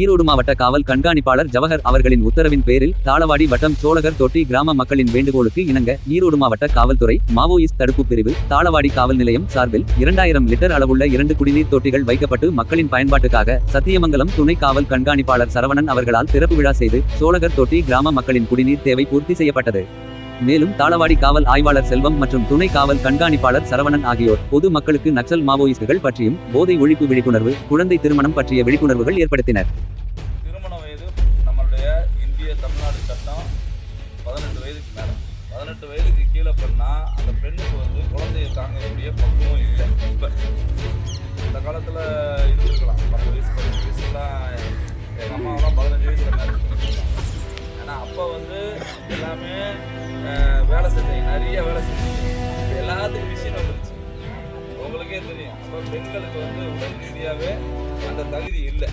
ஈரோடு மாவட்ட காவல் கண்காணிப்பாளர் ஜவஹர் அவர்களின் உத்தரவின் பேரில் தாளவாடி வட்டம் சோழகர் தொட்டி கிராம மக்களின் வேண்டுகோளுக்கு இணங்க ஈரோடு மாவட்ட காவல்துறை மாவோயிஸ்ட் தடுப்பு பிரிவு தாளவாடி காவல் நிலையம் சார்பில் இரண்டாயிரம் லிட்டர் அளவுள்ள இரண்டு குடிநீர் தொட்டிகள் வைக்கப்பட்டு மக்களின் பயன்பாட்டுக்காக சத்தியமங்கலம் துணை காவல் கண்காணிப்பாளர் சரவணன் அவர்களால் திறப்பு விழா செய்து சோழகர் தொட்டி கிராம மக்களின் குடிநீர் தேவை பூர்த்தி செய்யப்பட்டது. மேலும் தாளவாடி காவல் ஆய்வாளர் செல்வம் மற்றும் துணை காவல் கண்காணிப்பாளர் சரவணன் ஆகியோர் பொது மக்களுக்கு நக்சல் மாவோயிஸ்டுகள் பற்றியும் போதை ஒழிப்பு விழிப்புணர்வு குழந்தை திருமணம் பற்றிய விழிப்புணர்வுகள் ஏற்படுத்தினர். திருமண வயது நம்மளுடைய இந்திய தமிழ்நாடு சட்டம் பதினெட்டு வயதுக்கு மேலே. பதினெட்டு வயதுக்கு கீழே பண்ணால் அந்த பெண்ணுக்கு வந்து குழந்தையை தாங்கக்கூடிய ஏன்னா அப்போ வந்து எல்லாமே வேலை செஞ்சீங்க நிறைய வேலை செஞ்சீங்க எல்லாத்துக்கும் மிஷின் வந்துருச்சு. உங்களுக்கே தெரியும். அப்போ பெண்களுக்கு வந்து உடல் ரீதியாகவே அந்த தகுதி இல்லை.